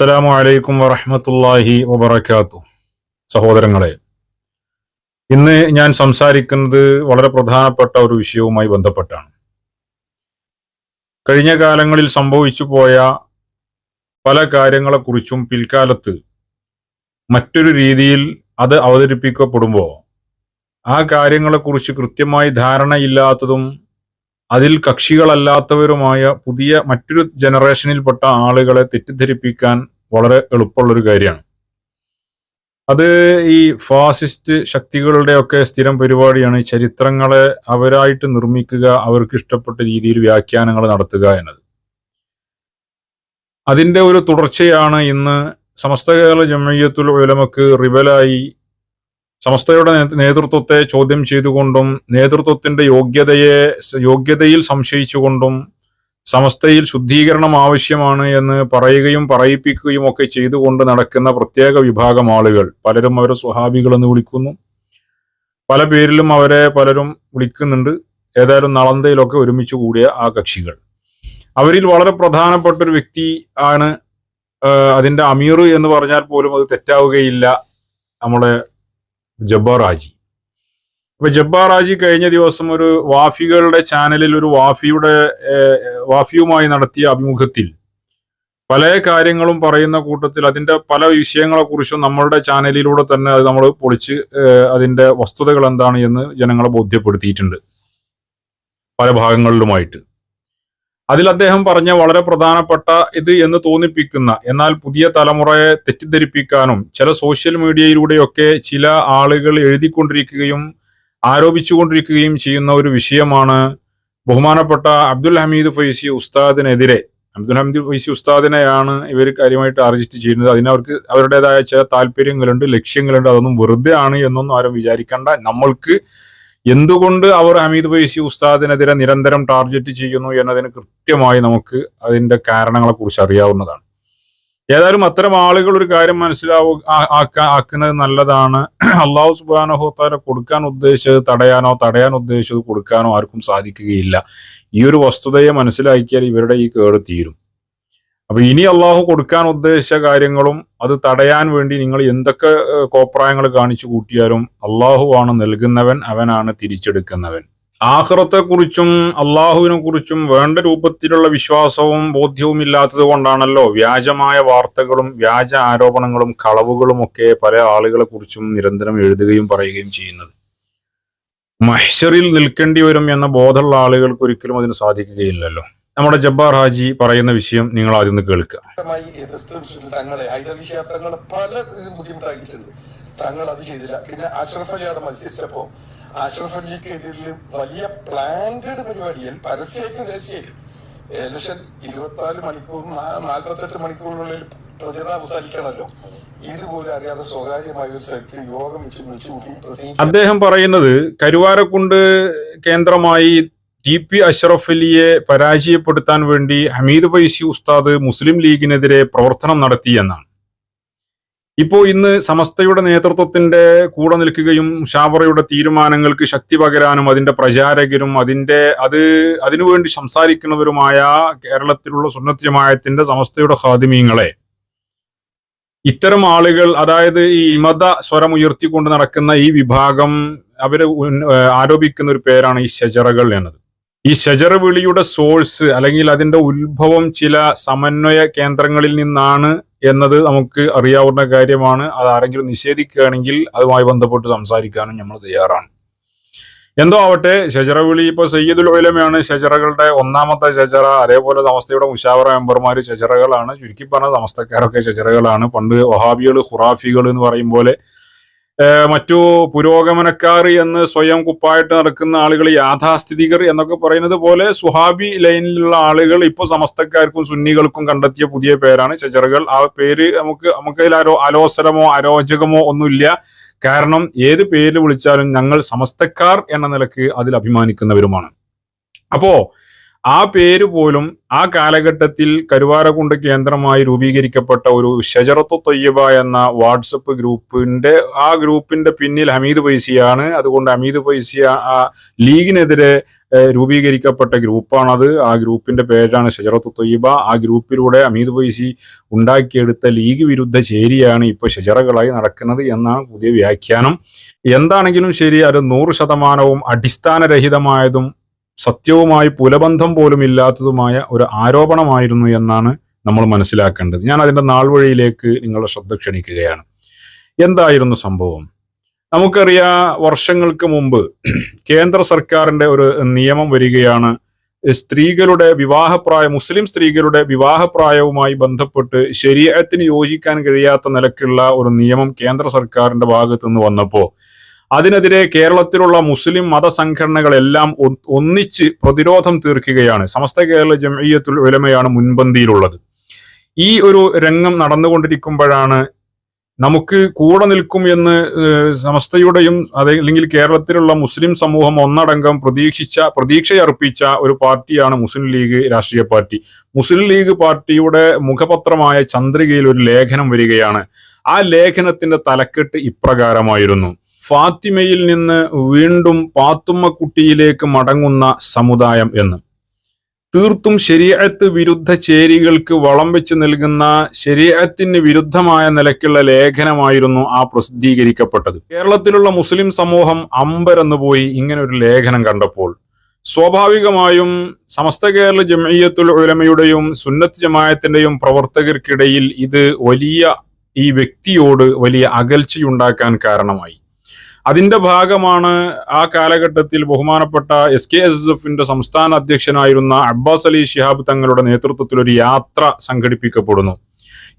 അസ്സലാമു അലൈക്കും വറഹമത്തല്ലാഹി വബർക്കാത്തു സഹോദരങ്ങളെ ഇന്ന് ഞാൻ സംസാരിക്കുന്നത് വളരെ പ്രധാനപ്പെട്ട ഒരു വിഷയവുമായി ബന്ധപ്പെട്ടാണ്. കഴിഞ്ഞ കാലങ്ങളിൽ സംഭവിച്ചു പോയ പല കാര്യങ്ങളെക്കുറിച്ചും പിൽക്കാലത്ത് മറ്റൊരു രീതിയിൽ അത് അവതരിപ്പിക്കപ്പെടുമ്പോൾ ആ കാര്യങ്ങളെക്കുറിച്ച് കൃത്യമായി ധാരണയില്ലാത്തതും അതിൽ കക്ഷികളല്ലാത്തവരുമായ പുതിയ മറ്റൊരു ജനറേഷനിൽപ്പെട്ട ആളുകളെ തെറ്റിദ്ധരിപ്പിക്കാൻ വളരെ എളുപ്പമുള്ളൊരു കാര്യമാണ്. അത് ഈ ഫാസിസ്റ്റ് ശക്തികളുടെ ഒക്കെ സ്ഥിരം പരിപാടിയാണ്. ചരിത്രങ്ങളെ അവരായിട്ട് നിർമ്മിക്കുക അവർക്ക് ഇഷ്ടപ്പെട്ട രീതിയിൽ വ്യാഖ്യാനങ്ങൾ നടത്തുക എന്നത്. അതിന്റെ ഒരു തുടർച്ചയാണ് ഇന്ന് സമസ്ത കേരള ജമയ്യത്തുൽ ഉലമക്ക് റിബലായി സമസ്തയുടെ നേതൃത്വത്തെ ചോദ്യം ചെയ്തുകൊണ്ടും നേതൃത്വത്തിന്റെ യോഗ്യതയെ യോഗ്യതയിൽ സംശയിച്ചുകൊണ്ടും സമസ്തയിൽ ശുദ്ധീകരണം ആവശ്യമാണ് എന്ന് പറയുകയും പറയിപ്പിക്കുകയും ഒക്കെ ചെയ്തുകൊണ്ട് നടക്കുന്ന പ്രത്യേക വിഭാഗം ആളുകൾ. പലരും അവരെ സ്വഹാബികൾ എന്ന് വിളിക്കുന്നു. പല പേരിലും അവരെ പലരും വിളിക്കുന്നുണ്ട്. ഏതായാലും നളന്തയിലൊക്കെ ഒരുമിച്ച് കൂടിയ ആ കക്ഷികൾ. അവരിൽ വളരെ പ്രധാനപ്പെട്ട ഒരു വ്യക്തി ആണ് അതിന്റെ അമീർ എന്ന് പറഞ്ഞാൽ പോലും അത് തെറ്റാവുകയില്ല. നമ്മുടെ ജബ്ബാർ ഹാജി. അപ്പൊ ജബ്ബാറാജി കഴിഞ്ഞ ദിവസം ഒരു വാഫികളുടെ ചാനലിൽ ഒരു വാഫിയുടെ വാഫിയുമായി നടത്തിയ അഭിമുഖത്തിൽ പല കാര്യങ്ങളും പറയുന്ന കൂട്ടത്തിൽ അതിന്റെ പല വിഷയങ്ങളെ കുറിച്ചും നമ്മളുടെ ചാനലിലൂടെ തന്നെ അത് നമ്മൾ പൊളിച്ച് അതിന്റെ വസ്തുതകൾ എന്താണ് എന്ന് ജനങ്ങളെ ബോധ്യപ്പെടുത്തിയിട്ടുണ്ട്. പല ഭാഗങ്ങളിലുമായിട്ട്. അതിൽ അദ്ദേഹം പറഞ്ഞ വളരെ പ്രധാനപ്പെട്ട ഇത് എന്ന് തോന്നിപ്പിക്കുന്ന എന്നാൽ പുതിയ തലമുറയെ തെറ്റിദ്ധരിപ്പിക്കാനും ചില സോഷ്യൽ മീഡിയയിലൂടെയൊക്കെ ചില ആളുകൾ എഴുതിക്കൊണ്ടിരിക്കുകയും ആരോപിച്ചുകൊണ്ടിരിക്കുകയും ചെയ്യുന്ന ഒരു വിഷയമാണ് ബഹുമാനപ്പെട്ട അബ്ദുൽ ഹമീദ് ഫൈസി ഉസ്താദിനെതിരെ. അബ്ദുൽ ഹമീദ് ഫൈസി ഉസ്താദിനെയാണ് ഇവർ കാര്യമായിട്ട് അർജിസ്റ്റ് ചെയ്യുന്നത്. അതിനവർക്ക് അവരുടേതായ ചില താല്പര്യങ്ങളുണ്ട് ലക്ഷ്യങ്ങളുണ്ട് അതൊന്നും വെറുതെ ആണ് എന്നൊന്നും ആരും വിചാരിക്കേണ്ട. നമ്മൾക്ക് എന്തുകൊണ്ട് അവർ ഹമീദ് ബൈസി ഉസ്താദിനെതിരെ നിരന്തരം ടാർഗറ്റ് ചെയ്യുന്നു എന്നതിന് കൃത്യമായി നമുക്ക് അതിന്റെ കാരണങ്ങളെ കുറിച്ച് അറിയാവുന്നതാണ്. ഏതായാലും അത്തരം ആളുകൾ ഒരു കാര്യം മനസ്സിലാവു ആ- ആക്കാ- ആക്കുന്നത് നല്ലതാണ്. അള്ളാഹു സുബാനഹോത്താരെ കൊടുക്കാൻ ഉദ്ദേശിച്ചത് തടയാനോ തടയാൻ ഉദ്ദേശിച്ചത് കൊടുക്കാനോ ആർക്കും സാധിക്കുകയില്ല. ഈ ഒരു വസ്തുതയെ മനസ്സിലാക്കിയാൽ ഇവരുടെ ഈ കേട് തീരും. അപ്പൊ ഇനി അള്ളാഹു കൊടുക്കാൻ ഉദ്ദേശിച്ച കാര്യങ്ങളും അത് തടയാൻ വേണ്ടി നിങ്ങൾ എന്തൊക്കെ കോപ്രായങ്ങൾ കാണിച്ചു കൂട്ടിയാലും അള്ളാഹു ആണ് നൽകുന്നവൻ അവനാണ് തിരിച്ചെടുക്കുന്നവൻ. ആഹ്റത്തെ കുറിച്ചും അള്ളാഹുവിനെ കുറിച്ചും വേണ്ട രൂപത്തിലുള്ള വിശ്വാസവും ബോധ്യവും ഇല്ലാത്തത് കൊണ്ടാണല്ലോ വ്യാജമായ വാർത്തകളും വ്യാജ ആരോപണങ്ങളും കളവുകളും ഒക്കെ പല ആളുകളെ കുറിച്ചും നിരന്തരം എഴുതുകയും പറയുകയും ചെയ്യുന്നത്. മഹ്ഷറിൽ നിൽക്കേണ്ടി വരും എന്ന ബോധമുള്ള ആളുകൾക്ക് ഒരിക്കലും അതിന് സാധിക്കുകയില്ലല്ലോ. നമ്മുടെ ജബ്ബാർ ഹാജി പറയുന്ന വിഷയം നിങ്ങൾ ആദ്യം ഒന്ന് കേൾക്കുക. തങ്ങളെ ഹൈദർവിഷയ തങ്ങളെ പല ബുദ്ധിമുട്ടാക്കിയിട്ടുണ്ട്. തങ്ങൾ അത് ചെയ്തില്ല. പിന്നെ അഷ്റഫ് അലിയാണ് മത്സരിച്ചപ്പോ അഷ്റഫ് അലിക്ക് എതിരിൽ വലിയ പ്ലാന്റഡ് പരിപാടിയിൽ പരസ്യമായിട്ട് രഹസ്യമായിട്ട് ഏകദേശം ഇരുപത്തിനാല് മണിക്കൂർ നാൽപ്പത്തെട്ട് മണിക്കൂറിനുള്ളിൽ പ്രചരണം അവസാനിക്കണമല്ലോ. ഇതുപോലെ അറിയാതെ സ്വകാര്യമായ ഒരു സ്ഥലത്ത് യോഗം വെച്ച് വിളിച്ചുകൂട്ടി അദ്ദേഹം പറയുന്നത് കരുവാരക്കുണ്ട് കേന്ദ്രമായി ടി പി അഷ്റഫ് അലിയെ പരാജയപ്പെടുത്താൻ വേണ്ടി ഹമീദ് ഫൈസി ഉസ്താദ് മുസ്ലിം ലീഗിനെതിരെ പ്രവർത്തനം നടത്തി എന്നാണ്. ഇപ്പോ ഇന്ന് സമസ്തയുടെ നേതൃത്വത്തിന്റെ കൂടെ നിൽക്കുകയും ഷാബറയുടെ തീരുമാനങ്ങൾക്ക് ശക്തി പകരാനും അതിന്റെ പ്രചാരകരും അതിന്റെ അത് അതിനുവേണ്ടി സംസാരിക്കുന്നവരുമായ കേരളത്തിലുള്ള സുന്നത്ത് സമസ്തയുടെ ഹാദിമീങ്ങളെ ഇത്തരം ആളുകൾ അതായത് ഈ മത സ്വരം ഉയർത്തിക്കൊണ്ട് നടക്കുന്ന ഈ വിഭാഗം അവർ ആരോപിക്കുന്ന ഒരു പേരാണ് ഈ ഷജറകൾ എന്നത്. ഈ ഷജറ വിളിയുടെ സോഴ്സ് അല്ലെങ്കിൽ അതിന്റെ ഉത്ഭവം ചില സമന്വയ കേന്ദ്രങ്ങളിൽ നിന്നാണ് എന്നത് നമുക്ക് അറിയാവുന്ന കാര്യമാണ്. അത് ആരെങ്കിലും നിഷേധിക്കുകയാണെങ്കിൽ അതുമായി ബന്ധപ്പെട്ട് സംസാരിക്കാനും നമ്മൾ തയ്യാറാണ്. എന്തോ ആവട്ടെ ഷജറ വിളി ഇപ്പൊ സയ്യിദുൽ ഉലമയാണ്. ഷജറകളുടെ ഒന്നാമത്തെ ഷജറ അതേപോലെ സമസ്തയുടെ മുഷാവറ മെമ്പർമാര് ഷജറകളാണ് ചുരുക്കി പറഞ്ഞ സമസ്തക്കാരൊക്കെ ഷജറകളാണ് പണ്ട് വഹാബികൾ ഖുറാഫികൾ എന്ന് പറയും പോലെ മറ്റു പുരോഗമനക്കാർ എന്ന് സ്വയം കുപ്പായിട്ട് നടക്കുന്ന ആളുകൾ യാഥാസ്ഥിതികർ എന്നൊക്കെ പറയുന്നത് പോലെ സുഹാബി ലൈനിലുള്ള ആളുകൾ ഇപ്പോൾ സമസ്തക്കാർക്കും സുന്നികൾക്കും കണ്ടെത്തിയ പുതിയ പേരാണ് ഷജറുകൾ. ആ പേര് നമുക്ക് നമുക്ക് അരോ അലോസരമോ അരോചകമോ ഒന്നുമില്ല. കാരണം ഏത് പേര് വിളിച്ചാലും ഞങ്ങൾ സമസ്തക്കാർ എന്ന നിലയ്ക്ക് അതിൽ അഭിമാനിക്കുന്നവരുമാണ്. അപ്പോ ആ പേര് പോലും ആ കാലഘട്ടത്തിൽ കരുവാരകുണ്ട് കേന്ദ്രമായി രൂപീകരിക്കപ്പെട്ട ഒരു ഷജറത്തു തൊയ്യബ എന്ന വാട്സപ്പ് ഗ്രൂപ്പിന്റെ ആ ഗ്രൂപ്പിന്റെ പിന്നിൽ ഹമീദ് പൈസിയാണ് അതുകൊണ്ട് ഹമീദ് പൈസി ആ- ലീഗിനെതിരെ രൂപീകരിക്കപ്പെട്ട ഗ്രൂപ്പാണത്. ആ ഗ്രൂപ്പിന്റെ പേരാണ് ഷജറത്തു തൊയ്യബ. ആ ഗ്രൂപ്പിലൂടെ ഹമീദ് പൈസി ഉണ്ടാക്കിയെടുത്ത ലീഗ് വിരുദ്ധ ചേരിയാണ് ഇപ്പോൾ ഷജറകളായി നടക്കുന്നത് എന്നാണ് പുതിയ വ്യാഖ്യാനം. എന്താണെങ്കിലും ശരി അത് നൂറ് ശതമാനവും അടിസ്ഥാനരഹിതമായതും സത്യവുമായി പുലബന്ധം പോലും ഇല്ലാത്തതുമായ ഒരു ആരോപണമായിരുന്നു എന്നാണ് നമ്മൾ മനസ്സിലാക്കേണ്ടത്. ഞാൻ അതിന്റെ നാൾവഴിയിലേക്ക് നിങ്ങളുടെ ശ്രദ്ധ ക്ഷണിക്കുകയാണ്. എന്തായിരുന്നു സംഭവം? നമുക്കറിയാം വർഷങ്ങൾക്ക് മുമ്പ് കേന്ദ്ര സർക്കാരിന്റെ ഒരു നിയമം വരികയാണ്. സ്ത്രീകളുടെ വിവാഹപ്രായം മുസ്ലിം സ്ത്രീകളുടെ വിവാഹപ്രായവുമായി ബന്ധപ്പെട്ട് ശരീരത്തിന് യോജിക്കാൻ കഴിയാത്ത നിലക്കുള്ള ഒരു നിയമം കേന്ദ്ര സർക്കാരിന്റെ ഭാഗത്തു നിന്ന് വന്നപ്പോൾ അതിനെതിരെ കേരളത്തിലുള്ള മുസ്ലിം മതസംഘടനകളെല്ലാം ഒന്നിച്ച് പ്രതിരോധം തീർക്കുകയാണ്. സമസ്ത കേരള ജമീയത്തുൽ ഉലമയാണ് മുൻപന്തിയിലുള്ളത്. ഈ ഒരു രംഗം നടന്നുകൊണ്ടിരിക്കുമ്പോഴാണ് നമുക്ക് കൂടെ നിൽക്കും എന്ന് സമസ്തയുടെയും അല്ലെങ്കിൽ കേരളത്തിലുള്ള മുസ്ലിം സമൂഹം ഒന്നടങ്കം പ്രതീക്ഷിച്ച പ്രതീക്ഷയർപ്പിച്ച ഒരു പാർട്ടിയാണ് മുസ്ലിം ലീഗ് രാഷ്ട്രീയ പാർട്ടി. മുസ്ലിം ലീഗ് പാർട്ടിയുടെ മുഖപത്രമായ ചന്ദ്രികയിൽ ഒരു ലേഖനം വരികയാണ്. ആ ലേഖനത്തിന്റെ തലക്കെട്ട് ഇപ്രകാരമായിരുന്നു. ഫാത്തിമയിൽ നിന്ന് വീണ്ടും പാത്തുമ്മക്കുട്ടിയിലേക്ക് മടങ്ങുന്ന സമുദായം എന്ന്. തീർത്തും ശരീഅത്ത് വിരുദ്ധ ചേരികൾക്ക് വളം വെച്ച് നൽകുന്ന ശരീരത്തിന് വിരുദ്ധമായ നിലയ്ക്കുള്ള ലേഖനമായിരുന്നു ആ പ്രസിദ്ധീകരിക്കപ്പെട്ടത്. കേരളത്തിലുള്ള മുസ്ലിം സമൂഹം അമ്പരന്ന് പോയി ഇങ്ങനെ ഒരു ലേഖനം കണ്ടപ്പോൾ. സ്വാഭാവികമായും സമസ്ത കേരള ജമയ്യത്തുൽ ഉലമയുടെയും സുന്നത്ത് ജമായത്തിന്റെയും പ്രവർത്തകർക്കിടയിൽ ഇത് വലിയ ഈ വ്യക്തിയോട് വലിയ അകൽച്ചയുണ്ടാക്കാൻ കാരണമായി. അതിന്റെ ഭാഗമാണ് ആ കാലഘട്ടത്തിൽ ബഹുമാനപ്പെട്ട എസ് കെ എസ് എഫിന്റെ സംസ്ഥാന അധ്യക്ഷനായിരുന്ന അബ്ബാസ് അലി ഷിഹാബ് തങ്ങളുടെ നേതൃത്വത്തിൽ ഒരു യാത്ര സംഘടിപ്പിക്കപ്പെടുന്നു.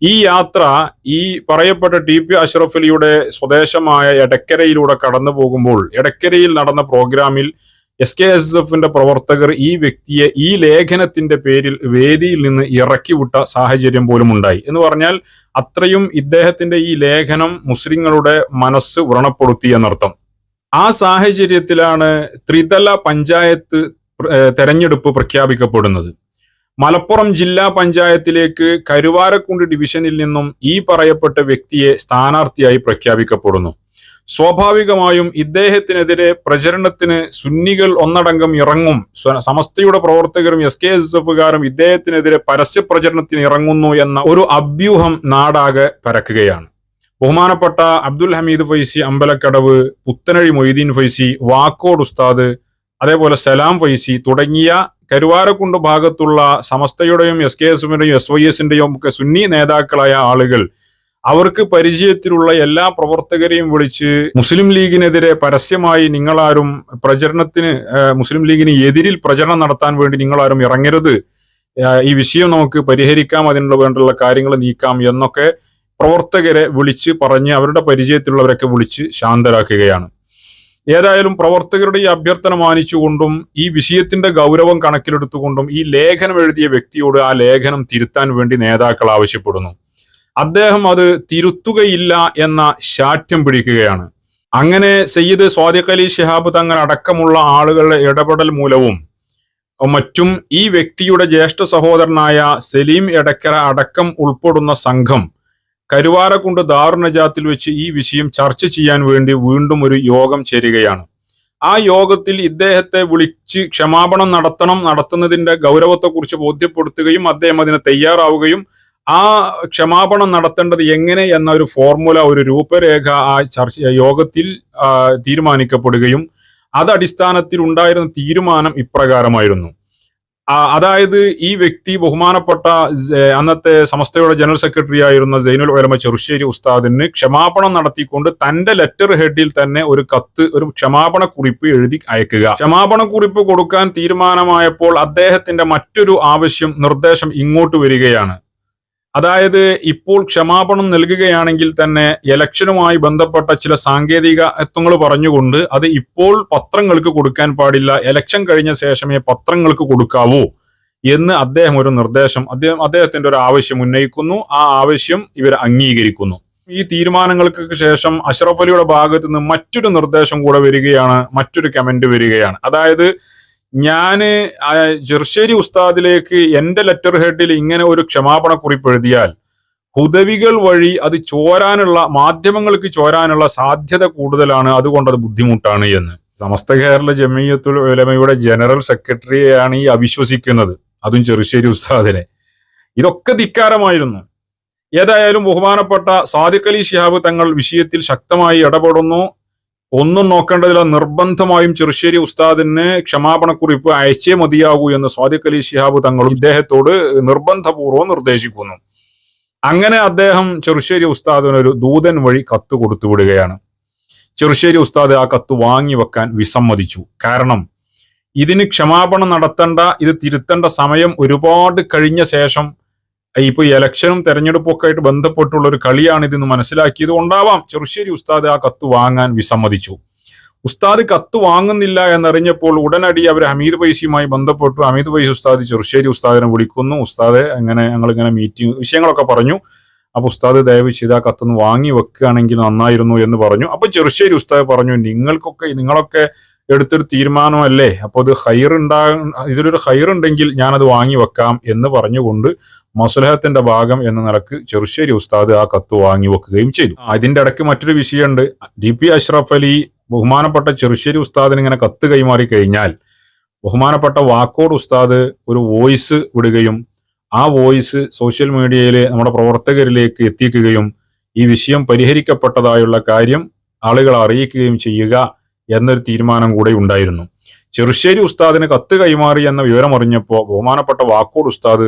ഈ യാത്ര ഈ പറയപ്പെട്ട ടി പി അഷ്റഫ് അലിയുടെ സ്വദേശമായ എടക്കരയിലൂടെ കടന്നു പോകുമ്പോൾ എടക്കരയിൽ നടന്ന പ്രോഗ്രാമിൽ എസ് കെ എസ് എഫിന്റെ പ്രവർത്തകർ ഈ വ്യക്തിയെ ഈ ലേഖനത്തിന്റെ പേരിൽ വേദിയിൽ നിന്ന് ഇറക്കിവിട്ട സാഹചര്യം പോലും ഉണ്ടായി. എന്ന് പറഞ്ഞാൽ അത്രയും ഇദ്ദേഹത്തിന്റെ ഈ ലേഖനം മുസ്ലിങ്ങളുടെ മനസ്സ് വ്രണപ്പെടുത്തി എന്നർത്ഥം. ആ സാഹചര്യത്തിലാണ് ത്രിതല പഞ്ചായത്ത് തെരഞ്ഞെടുപ്പ് പ്രഖ്യാപിക്കപ്പെടുന്നത്. മലപ്പുറം ജില്ലാ പഞ്ചായത്തിലേക്ക് കരുവാരക്കുണ്ട് ഡിവിഷനിൽ നിന്നും ഈ പറയപ്പെട്ട വ്യക്തിയെ സ്ഥാനാർത്ഥിയായി പ്രഖ്യാപിക്കപ്പെടുന്നു. സ്വാഭാവികമായും ഇദ്ദേഹത്തിനെതിരെ പ്രചരണത്തിന് സുന്നികൾ ഒന്നടങ്കം ഇറങ്ങും. സമസ്തയുടെ പ്രവർത്തകരും എസ് കെ എസ് എഫുകാരും ഇദ്ദേഹത്തിനെതിരെ പരസ്യ പ്രചരണത്തിന് ഇറങ്ങുന്നു എന്ന ഒരു അഭ്യൂഹം നാടാകെ പരക്കുകയാണ്. ബഹുമാനപ്പെട്ട അബ്ദുൽ ഹമീദ് ഫൈസി അമ്പലക്കടവ് പുത്തനഴി മൊയ്തീൻ ഫൈസി വാക്കോട് ഉസ്താദ് അതേപോലെ സലാം ഫൈസി തുടങ്ങിയ കരുവാരക്കുണ്ട് ഭാഗത്തുള്ള സമസ്തയുടെയും എസ് കെ എസ് എഫിന്റെയും എസ് വൈ എസിന്റെയും ഒക്കെ സുന്നി നേതാക്കളായ ആളുകൾ അവർക്ക് പരിചയത്തിലുള്ള എല്ലാ പ്രവർത്തകരെയും വിളിച്ച് മുസ്ലിം ലീഗിനെതിരെ പരസ്യമായി നിങ്ങളാരും പ്രചരണത്തിന് മുസ്ലിം ലീഗിന് എതിരിൽ പ്രചരണം നടത്താൻ വേണ്ടി നിങ്ങളാരും ഇറങ്ങരുത്. ഈ വിഷയം നമുക്ക് പരിഹരിക്കാം അതിനുള്ള വേണ്ടുള്ള കാര്യങ്ങൾ നീക്കാം എന്നൊക്കെ പ്രവർത്തകരെ വിളിച്ച് പറഞ്ഞ് അവരുടെ പരിചയത്തിലുള്ളവരൊക്കെ വിളിച്ച് ശാന്തരാക്കുകയാണ്. ഏതായാലും പ്രവർത്തകരുടെ ഈ അഭ്യർത്ഥന മാനിച്ചുകൊണ്ടും ഈ വിഷയത്തിന്റെ ഗൗരവം കണക്കിലെടുത്തുകൊണ്ടും ഈ ലേഖനം എഴുതിയ വ്യക്തിയോട് ആ ലേഖനം തിരുത്താൻ വേണ്ടി നേതാക്കൾ ആവശ്യപ്പെടുന്നു. അദ്ദേഹം അത് തിരുത്തുകയില്ല എന്ന ശാഠ്യം പിടിക്കുകയാണ്. അങ്ങനെ സയ്യിദ് സ്വാദിഖ് അലി ശിഹാബ് തങ്ങൾ അടക്കമുള്ള ആളുകളുടെ ഇടപെടൽ മൂലവും മറ്റും ഈ വ്യക്തിയുടെ ജ്യേഷ്ഠ സഹോദരനായ സലീം എടക്കര അടക്കം ഉൾപ്പെടുന്ന സംഘം കരുവാരക്കുണ്ട് ദാറുനജാത്തിൽ വെച്ച് ഈ വിഷയം ചർച്ച ചെയ്യാൻ വേണ്ടി വീണ്ടും ഒരു യോഗം ചേരുകയാണ്. ആ യോഗത്തിൽ ഇദ്ദേഹത്തെ വിളിച്ച് ക്ഷമാപണം നടത്തണം നടത്തുന്നതിന്റെ ഗൗരവത്തെക്കുറിച്ച് ബോധ്യപ്പെടുത്തുകയും അദ്ദേഹം അതിന് തയ്യാറാവുകയും ആ ക്ഷമാപണം നടത്തേണ്ടത് എങ്ങനെ എന്ന ഒരു ഫോർമുല ഒരു രൂപരേഖ ആ ചർച്ച യോഗത്തിൽ തീരുമാനിക്കപ്പെടുകയും അത് അടിസ്ഥാനത്തിൽ ഉണ്ടായിരുന്ന തീരുമാനം ഇപ്രകാരമായിരുന്നു. അതായത് ഈ വ്യക്തി ബഹുമാനപ്പെട്ട അന്നത്തെ സംസ്ഥയുടെ ജനറൽ സെക്രട്ടറി ആയിരുന്ന സൈനുൽ ഉലമ ചെറുശ്ശേരി ഉസ്താദിന് ക്ഷമാപണം നടത്തിക്കൊണ്ട് തന്റെ ലെറ്റർ ഹെഡിൽ തന്നെ ഒരു കത്ത് ഒരു ക്ഷമാപണ കുറിപ്പ് എഴുതി അയക്കുക. ക്ഷമാപണ കുറിപ്പ് കൊടുക്കാൻ തീരുമാനമായപ്പോൾ അദ്ദേഹത്തിന്റെ മറ്റൊരു ആവശ്യം നിർദ്ദേശം ഇങ്ങോട്ട് വരികയാണ്. അതായത് ഇപ്പോൾ ക്ഷമാപണം നൽകുകയാണെങ്കിൽ തന്നെ ഇലക്ഷനുമായി ബന്ധപ്പെട്ട ചില സാങ്കേതിക സാങ്കേതികത്വങ്ങൾ പറഞ്ഞുകൊണ്ട് അത് ഇപ്പോൾ പത്രങ്ങൾക്ക് കൊടുക്കാൻ പാടില്ല. ഇലക്ഷൻ കഴിഞ്ഞ ശേഷമേ പത്രങ്ങൾക്ക് കൊടുക്കാവൂ എന്ന് അദ്ദേഹം ഒരു നിർദ്ദേശം അദ്ദേഹം അദ്ദേഹത്തിന്റെ ഒരു ആവശ്യം ഉന്നയിക്കുന്നു. ആ ആവശ്യം ഇവർ അംഗീകരിക്കുന്നു. ഈ തീരുമാനങ്ങൾക്ക് ശേഷം അഷ്റഫ് അലിയുടെ ഭാഗത്ത് നിന്ന് മറ്റൊരു നിർദ്ദേശം കൂടെ വരികയാണ് മറ്റൊരു കമന്റ് വരികയാണ്. അതായത് ഞാൻ ജെർശേരി ഉസ്താദിലേക്ക് എന്റെ ലെറ്റർ ഹെഡിൽ ഇങ്ങനെ ഒരു ക്ഷമാപണ കുറിപ്പ് എഴുതിയാൽ ഹുദവികൾ വഴി അത് ചോരാനുള്ള മാധ്യമങ്ങൾക്ക് ചോരാനുള്ള സാധ്യത കൂടുതലാണ്. അതുകൊണ്ട് അത് ബുദ്ധിമുട്ടാണ് എന്ന്. സമസ്ത കേരള ജമീയത്തുൽ ഉലമയുടെ ജനറൽ സെക്രട്ടറിയെയാണ് ഈ അവിശ്വസിക്കുന്നത്. അതും ചെറുശ്ശേരി ഉസ്താദിനെ. ഇതൊക്കെ ധിക്കാരമായിരുന്നു. ഏതായാലും ബഹുമാനപ്പെട്ട സാദിഖലി ശിഹാബ് തങ്ങൾ വിഷയത്തിൽ ശക്തമായി ഇടപെടുന്നു. ഒന്നും നോക്കേണ്ടതില്ല. നിർബന്ധമായും ചെറുശ്ശേരി ഉസ്താദിന് ക്ഷമാപണക്കുറിപ്പ് അയച്ചേ മതിയാകൂ എന്ന് സ്വാദിഖ് അലി ശിഹാബ് തങ്ങൾ ഇദ്ദേഹത്തോട് നിർബന്ധപൂർവം നിർദ്ദേശിക്കുന്നു. അങ്ങനെ അദ്ദേഹം ചെറുശ്ശേരി ഉസ്താദിന് ഒരു ദൂതൻ വഴി കത്ത് കൊടുത്തു വിടുകയാണ്. ചെറുശ്ശേരി ഉസ്താദ് ആ കത്ത് വാങ്ങി വെക്കാൻ വിസമ്മതിച്ചു. കാരണം ഇതിന് ക്ഷമാപണം നടത്തേണ്ട ഇത് തിരുത്തേണ്ട സമയം ഒരുപാട് കഴിഞ്ഞ ശേഷം ഇപ്പൊ ഈ ഇലക്ഷനും തെരഞ്ഞെടുപ്പും ഒക്കെ ആയിട്ട് ബന്ധപ്പെട്ടുള്ള ഒരു കളിയാണ് ഇതെന്ന് മനസ്സിലാക്കിയത് കൊണ്ടാവാം ചെറുശ്ശേരി ഉസ്താദ് ആ കത്ത് വാങ്ങാൻ വിസമ്മതിച്ചു. ഉസ്താദ് കത്ത് വാങ്ങുന്നില്ല എന്നറിഞ്ഞപ്പോൾ ഉടനടി അവർ ഹമീദ് പൈസയുമായി ബന്ധപ്പെട്ടു. ഹമീദ് പൈസ ഉസ്താദ് ചെറുശ്ശേരി ഉസ്താദിനെ വിളിക്കുന്നു. ഉസ്താദ് അങ്ങനെ ഞങ്ങൾ ഇങ്ങനെ മീറ്റിംഗ് വിഷയങ്ങളൊക്കെ പറഞ്ഞു. അപ്പൊ ഉസ്താദ് ദയവ് ചെയ്ത് ആ കത്തൊന്ന് വാങ്ങി വെക്കുകയാണെങ്കിൽ നന്നായിരുന്നു എന്ന് പറഞ്ഞു. അപ്പൊ ചെറുശ്ശേരി ഉസ്താദ് പറഞ്ഞു നിങ്ങൾക്കൊക്കെ നിങ്ങളൊക്കെ എടുത്തൊരു തീരുമാനമല്ലേ? അപ്പോൾ അത് ഹൈർ ഉണ്ടാ ഇതിലൊരു ഹൈർ ഉണ്ടെങ്കിൽ ഞാനത് വാങ്ങി വെക്കാം എന്ന് പറഞ്ഞുകൊണ്ട് മസുലഹത്തിന്റെ ഭാഗം എന്ന നിലയ്ക്ക് ചെറുശ്ശേരി ഉസ്താദ് ആ കത്ത് വാങ്ങി വെക്കുകയും ചെയ്തു. അതിന്റെ ഇടയ്ക്ക് മറ്റൊരു വിഷയമുണ്ട്. ഡി പി അഷ്റഫ് അലി ബഹുമാനപ്പെട്ട ചെറുശ്ശേരി ഉസ്താദിന് ഇങ്ങനെ കത്ത് കൈമാറി കഴിഞ്ഞാൽ ബഹുമാനപ്പെട്ട വാക്കോട് ഉസ്താദ് ഒരു വോയിസ് വിടുകയും ആ വോയിസ് സോഷ്യൽ മീഡിയയിൽ നമ്മുടെ പ്രവർത്തകരിലേക്ക് എത്തിക്കുകയും ഈ വിഷയം പരിഹരിക്കപ്പെട്ടതായുള്ള കാര്യം ആളുകളെ അറിയിക്കുകയും ചെയ്യുക എന്നൊരു തീരുമാനം കൂടെ ഉണ്ടായിരുന്നു. ചെറുശ്ശേരി ഉസ്താദിന് കത്ത് കൈമാറി എന്ന വിവരം അറിഞ്ഞപ്പോൾ ബഹുമാനപ്പെട്ട വാക്കോട് ഉസ്താദ്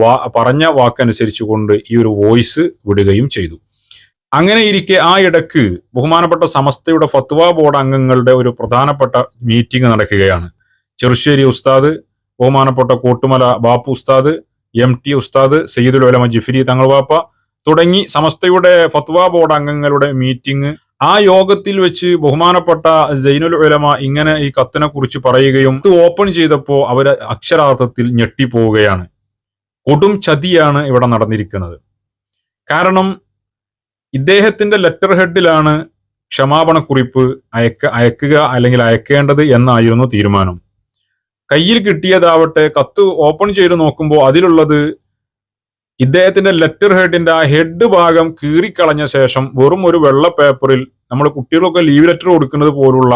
വാ പറഞ്ഞ വാക്കനുസരിച്ചുകൊണ്ട് ഈ ഒരു വോയിസ് വിടുകയും ചെയ്തു. അങ്ങനെ ഇരിക്കെ ആ ഇടയ്ക്ക് ബഹുമാനപ്പെട്ട സമസ്തയുടെ ഫത്വ ബോർഡ് അംഗങ്ങളുടെ ഒരു പ്രധാനപ്പെട്ട മീറ്റിംഗ് നടക്കുകയാണ്. ചെറുശ്ശേരി ഉസ്താദ് ബഹുമാനപ്പെട്ട കോട്ടുമല ബാപ്പു ഉസ്താദ് എം ടി ഉസ്താദ് സയ്യിദുൽ ഉലമ ജിഫിരി തങ്ങൾ ബാപ്പ തുടങ്ങി സമസ്തയുടെ ഫത്വ ബോർഡ് അംഗങ്ങളുടെ മീറ്റിംഗ് ആ യോഗത്തിൽ വെച്ച് ബഹുമാനപ്പെട്ട ജൈനുൽ ഉലമ ഇങ്ങനെ ഈ കത്തിനെ കുറിച്ച് പറയുകയും ഇത് ഓപ്പൺ ചെയ്തപ്പോൾ അവർ അക്ഷരാർത്ഥത്തിൽ ഞെട്ടിപ്പോവുകയാണ്. കൊടും ചതിയാണ് ഇവിടെ നടന്നിരിക്കുന്നത്. കാരണം ഇദ്ദേഹത്തിന്റെ ലെറ്റർ ഹെഡിലാണ് ക്ഷമാപണക്കുറിപ്പ് അയക്ക അയക്കുക അല്ലെങ്കിൽ അയക്കേണ്ടത് എന്നായിരുന്നു തീരുമാനം. കയ്യിൽ കിട്ടിയതാവട്ടെ കത്ത് ഓപ്പൺ ചെയ്ത് നോക്കുമ്പോൾ അതിലുള്ളത് ഇദ്ദേഹത്തിന്റെ ലെറ്റർ ഹെഡിന്റെ ആ ഹെഡ് ഭാഗം കീറിക്കളഞ്ഞ ശേഷം വെറും ഒരു വെള്ള പേപ്പറിൽ നമ്മൾ കുട്ടികളൊക്കെ ലീവ് ലെറ്റർ കൊടുക്കുന്നത് പോലുള്ള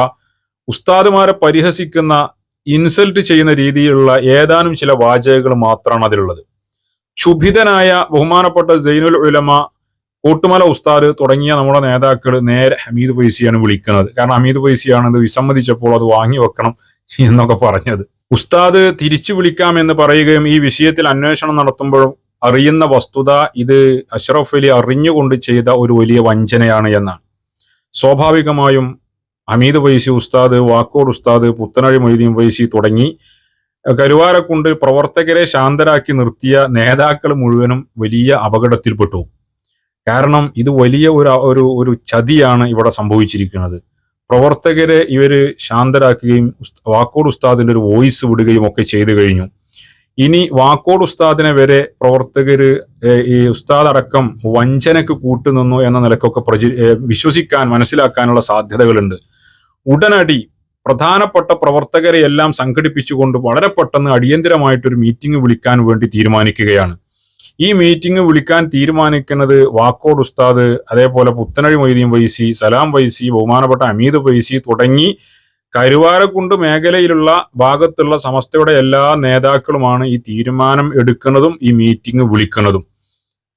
ഉസ്താദുമാരെ പരിഹസിക്കുന്ന ഇൻസൾട്ട് ചെയ്യുന്ന രീതിയിലുള്ള ഏതാനും ചില വാചകങ്ങൾ മാത്രമാണ് അതിലുള്ളത്. ക്ഷുഭിതനായ ബഹുമാനപ്പെട്ട സൈനുൽ ഉലമ കൂട്ടുമല ഉസ്താദ് തുടങ്ങിയ നമ്മുടെ നേതാക്കൾ നേരെ ഹമീദ് പൈസിയാണ് വിളിക്കുന്നത്. കാരണം ഹമീദ് പൈസിയാണ് ഇത് വിസമ്മതിച്ചപ്പോൾ അത് വാങ്ങി വെക്കണം എന്നൊക്കെ പറഞ്ഞത്. ഉസ്താദ് തിരിച്ചു വിളിക്കാം എന്ന് പറയുകയും ഈ വിഷയത്തിൽ അന്വേഷണം നടത്തുമ്പോഴും അറിയുന്ന വസ്തുത ഇത് അഷ്റഫ് അലി അറിഞ്ഞുകൊണ്ട് ചെയ്ത ഒരു വലിയ വഞ്ചനയാണ് എന്നാണ്. സ്വാഭാവികമായും ഹമീദ് വൈസി ഉസ്താദ് വാക്കോട് ഉസ്താദ് പുത്തനഴി മൊയ്തീൻ വൈസി തുടങ്ങി കരുവാരക്കുണ്ട് പ്രവർത്തകരെ ശാന്തരാക്കി നിർത്തിയ നേതാക്കൾ മുഴുവനും വലിയ അപകടത്തിൽപ്പെട്ടു. കാരണം ഇത് വലിയ ഒരു ഒരു ഒരു ചതിയാണ് ഇവിടെ സംഭവിച്ചിരിക്കുന്നത്. പ്രവർത്തകരെ ഇവർ ശാന്തരാക്കുകയും വാക്കോട് ഉസ്താദിന്റെ ഒരു വോയിസ് വിടുകയും ഒക്കെ ചെയ്തു കഴിഞ്ഞു. ഇനി വാക്കോട് ഉസ്താദിനെ വരെ പ്രവർത്തകര് ഈ ഉസ്താദ് അടക്കം വഞ്ചനക്ക് കൂട്ടുനിന്നു എന്ന നിലക്കൊക്കെ പ്രചി വിശ്വസിക്കാൻ മനസ്സിലാക്കാനുള്ള സാധ്യതകളുണ്ട്. ഉടനടി പ്രധാനപ്പെട്ട പ്രവർത്തകരെ എല്ലാം സംഘടിപ്പിച്ചുകൊണ്ട് വളരെ പെട്ടെന്ന് അടിയന്തരമായിട്ടൊരു മീറ്റിംഗ് വിളിക്കാൻ വേണ്ടി തീരുമാനിക്കുകയാണ്. ഈ മീറ്റിംഗ് വിളിക്കാൻ തീരുമാനിക്കുന്നത് വാക്കോട് ഉസ്താദ് അതേപോലെ പുത്തനഴി മൊയ്തീൻ വൈസി സലാം വൈസി ബഹുമാനപ്പെട്ട അമീദ് വൈസി തുടങ്ങി കരുവാരക്കുണ്ട് മേഖലയിലുള്ള ഭാഗത്തുള്ള സമസ്തയുടെ എല്ലാ നേതാക്കളുമാണ് ഈ തീരുമാനം എടുക്കുന്നതും ഈ മീറ്റിംഗ് വിളിക്കുന്നതും.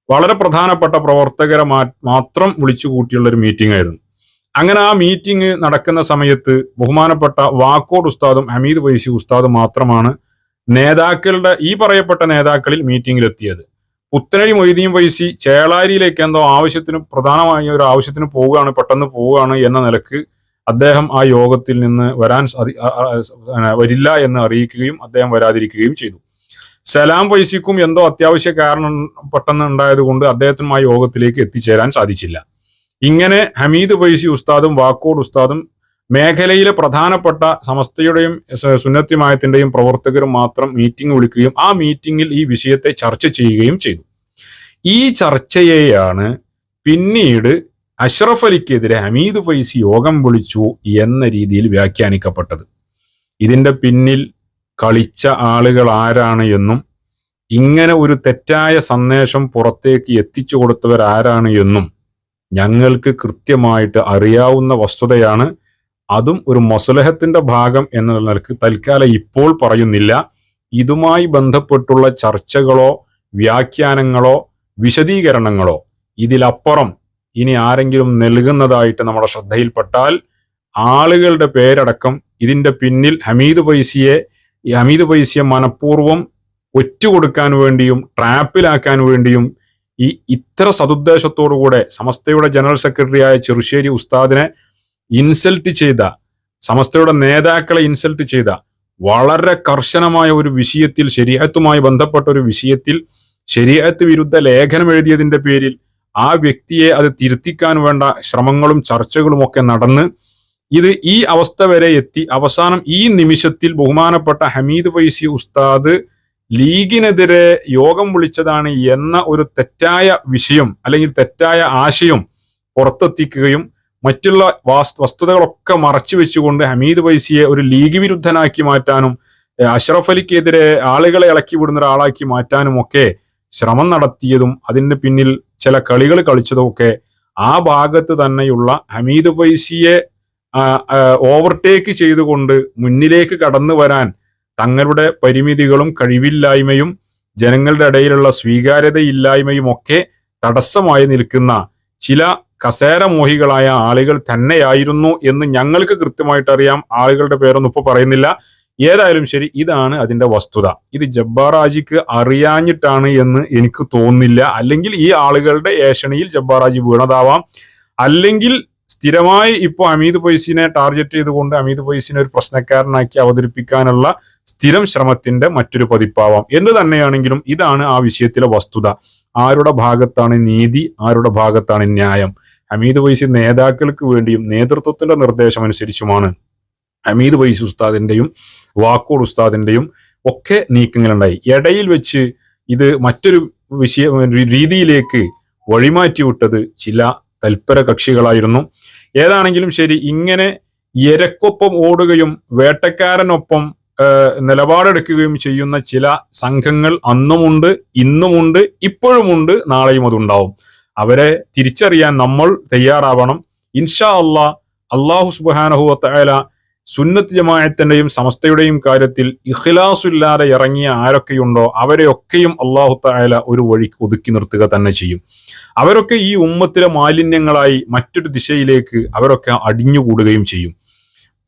വളരെ പ്രധാനപ്പെട്ട പ്രവർത്തകരെ മാത്രം വിളിച്ചു കൂട്ടിയുള്ള ഒരു മീറ്റിംഗ് ആയിരുന്നു. അങ്ങനെ ആ മീറ്റിംഗ് നടക്കുന്ന സമയത്ത് ബഹുമാനപ്പെട്ട വാക്കോട് ഉസ്താദും ഹമീദ് വൈസി ഉസ്താദും മാത്രമാണ് നേതാക്കളുടെ ഈ പറയപ്പെട്ട നേതാക്കളിൽ മീറ്റിംഗിൽ എത്തിയത് പുത്തനഴി മൊയ്തീൻ വൈസി ചേളാരിയിലേക്ക് എന്തോ ആവശ്യത്തിന് പ്രധാനമായ ഒരു ആവശ്യത്തിന് പോവുകയാണ് പെട്ടെന്ന് പോവുകയാണ് എന്ന നിലയ്ക്ക് അദ്ദേഹം ആ യോഗത്തിൽ നിന്ന് വരാൻ വരില്ല എന്ന് അറിയിക്കുകയും അദ്ദേഹം വരാതിരിക്കുകയും ചെയ്തു. സലാം വൈസിക്കും എന്തോ അത്യാവശ്യ കാരണം പെട്ടെന്ന് ഉണ്ടായത് കൊണ്ട് അദ്ദേഹത്തിനും ആ യോഗത്തിലേക്ക് എത്തിച്ചേരാൻ സാധിച്ചില്ല. ഇങ്ങനെ ഹമീദ് വൈസി ഉസ്താദും വാക്കോട് ഉസ്താദും മേഖലയിലെ പ്രധാനപ്പെട്ട സമസ്തയുടെയും സുന്നത്തിമായത്തിന്റെയും പ്രവർത്തകരും മാത്രം മീറ്റിംഗ് വിളിക്കുകയും ആ മീറ്റിംഗിൽ ഈ വിഷയത്തെ ചർച്ച ചെയ്യുകയും ചെയ്തു. ഈ ചർച്ചയെയാണ് പിന്നീട് അഷ്റഫ് അലിക്കെതിരെ ഹമീദ് ഫൈസി യോഗം വിളിച്ചു എന്ന രീതിയിൽ വ്യാഖ്യാനിക്കപ്പെട്ടത്. ഇതിന്റെ പിന്നിൽ കളിച്ച ആളുകൾ ആരാണ് എന്നും ഇങ്ങനെ ഒരു തെറ്റായ സന്ദേശം പുറത്തേക്ക് എത്തിച്ചു കൊടുത്തവർ ആരാണ് എന്നും ഞങ്ങൾക്ക് കൃത്യമായിട്ട് അറിയാവുന്ന വസ്തുതയാണ്. അതും ഒരു മൊസലഹത്തിന്റെ ഭാഗം എന്ന നിലയ്ക്ക് തൽക്കാലം ഇപ്പോൾ പറയുന്നില്ല. ഇതുമായി ബന്ധപ്പെട്ടുള്ള ചർച്ചകളോ വ്യാഖ്യാനങ്ങളോ വിശദീകരണങ്ങളോ ഇതിലപ്പുറം ഇനി ആരെങ്കിലും നൽകുന്നതായിട്ട് നമ്മുടെ ശ്രദ്ധയിൽപ്പെട്ടാൽ ആളുകളുടെ പേരടക്കം ഇതിന്റെ പിന്നിൽ ഹമീദ് പൈസിയെ ഈ ഹമീദ് പൈസിയെ മനഃപൂർവം ഒറ്റുകൊടുക്കാൻ വേണ്ടിയും ട്രാപ്പിലാക്കാൻ വേണ്ടിയും ഈ ഇത്ര സതുദ്ദേശത്തോടുകൂടെ സമസ്തയുടെ ജനറൽ സെക്രട്ടറിയായ ചെറുശ്ശേരി ഉസ്താദിനെ ഇൻസൾട്ട് ചെയ്ത സമസ്തയുടെ നേതാക്കളെ ഇൻസൾട്ട് ചെയ്ത വളരെ കർശനമായ ഒരു വിഷയത്തിൽ ശരീഅത്തുമായി ബന്ധപ്പെട്ട ഒരു വിഷയത്തിൽ ശരീഅത്ത് വിരുദ്ധ ലേഖനം എഴുതിയതിന്റെ പേരിൽ ആ വ്യക്തിയെ അത് തിരുത്തിക്കാൻ വേണ്ട ശ്രമങ്ങളും ചർച്ചകളും ഒക്കെ നടന്ന് ഇത് ഈ അവസ്ഥ വരെ എത്തി. അവസാനം ഈ നിമിഷത്തിൽ ബഹുമാനപ്പെട്ട ഹമീദ് ഫൈസി ഉസ്താദ് ലീഗിനെതിരെ യോഗം വിളിച്ചതാണ് എന്ന ഒരു തെറ്റായ വിഷയം അല്ലെങ്കിൽ തെറ്റായ ആശയം പുറത്തെത്തിക്കുകയും മറ്റുള്ള വാസ് വസ്തുതകളൊക്കെ മറച്ചു വെച്ചുകൊണ്ട് ഹമീദ് ഫൈസിയെ ഒരു ലീഗ് വിരുദ്ധനാക്കി മാറ്റാനും അഷ്റഫ് അലിക്കെതിരെ ആളുകളെ ഇളക്കി വിടുന്ന ഒരാളാക്കി മാറ്റാനും ഒക്കെ ശ്രമം നടത്തിയതും അതിന്റെ പിന്നിൽ ചില കളികൾ കളിച്ചതും ഒക്കെ ആ ഭാഗത്ത് തന്നെയുള്ള ഹമീദ് ഫൈസിയെ ഓവർടേക്ക് ചെയ്തുകൊണ്ട് മുന്നിലേക്ക് കടന്നു വരാൻ തങ്ങളുടെ പരിമിതികളും കഴിവില്ലായ്മയും ജനങ്ങളുടെ ഇടയിലുള്ള സ്വീകാര്യതയില്ലായ്മയും ഒക്കെ തടസ്സമായി നിൽക്കുന്ന ചില കസേരമോഹികളായ ആളുകൾ തന്നെയായിരുന്നു എന്ന് ഞങ്ങൾക്ക് കൃത്യമായിട്ട് അറിയാം ആളുകളുടെ പേരൊന്നും ഇപ്പൊ പറയുന്നില്ല. ഏതായാലും ശരി ഇതാണ് അതിന്റെ വസ്തുത. ഇത് ജബ്ബാറാജിക്ക് അറിയാഞ്ഞിട്ടാണ് എന്ന് എനിക്ക് തോന്നുന്നില്ല. അല്ലെങ്കിൽ ഈ ആളുകളുടെ ഏഷണിയിൽ ജബ്ബാറാജി വീണതാവാം. അല്ലെങ്കിൽ സ്ഥിരമായി ഇപ്പോൾ അമീത് ഫൈസിനെ ടാർഗറ്റ് ചെയ്തുകൊണ്ട് അമീത് ഫൈസിനെ ഒരു പ്രശ്നക്കാരനാക്കി അവതരിപ്പിക്കാനുള്ള സ്ഥിരം ശ്രമത്തിന്റെ മറ്റൊരു പതിപ്പാവാം. എന്ത് തന്നെയാണെങ്കിലും ഇതാണ് ആ വിഷയത്തിലെ വസ്തുത. ആരുടെ ഭാഗത്താണ് നീതി ആരുടെ ഭാഗത്താണ് ന്യായം? ഹമീദ് വൈസി നേതാക്കൾക്ക് വേണ്ടിയും നേതൃത്വത്തിന്റെ നിർദ്ദേശം അനുസരിച്ചുമാണ് വൈസ് ഉസ്താദിന്റെയും വാക്കോട് ഉസ്താദിന്റെയും ഒക്കെ നീക്കങ്ങളുണ്ടായി. ഇടയിൽ വെച്ച് ഇത് മറ്റൊരു വിഷയ രീതിയിലേക്ക് വഴിമാറ്റി വിട്ടത് ചില തൽപര കക്ഷികളായിരുന്നു. ഏതാണെങ്കിലും ശരി ഇങ്ങനെ ഇരക്കൊപ്പം ഓടുകയും വേട്ടക്കാരനൊപ്പം നിലപാടെടുക്കുകയും ചെയ്യുന്ന ചില സംഘങ്ങൾ അന്നുമുണ്ട് ഇന്നുമുണ്ട് ഇപ്പോഴുമുണ്ട് നാളെയും അതുണ്ടാവും. അവരെ തിരിച്ചറിയാൻ നമ്മൾ തയ്യാറാവണം. ഇൻഷാ അള്ളാ അള്ളാഹു സുബാനഹുവല സുന്നത്ത് ജമായത്തിന്റെയും സമസ്തയുടെയും കാര്യത്തിൽ ഇഖ്ലാസുല്ലാതെ ഇറങ്ങിയ ആരൊക്കെയുണ്ടോ അവരെയൊക്കെയും അള്ളാഹു തായാല ഒരു വഴിക്ക് ഒതുക്കി നിർത്തുക തന്നെ ചെയ്യും. അവരൊക്കെ ഈ ഉമ്മത്തിലെ മാലിന്യങ്ങളായി മറ്റൊരു ദിശയിലേക്ക് അവരൊക്കെ അടിഞ്ഞുകൂടുകയും ചെയ്യും.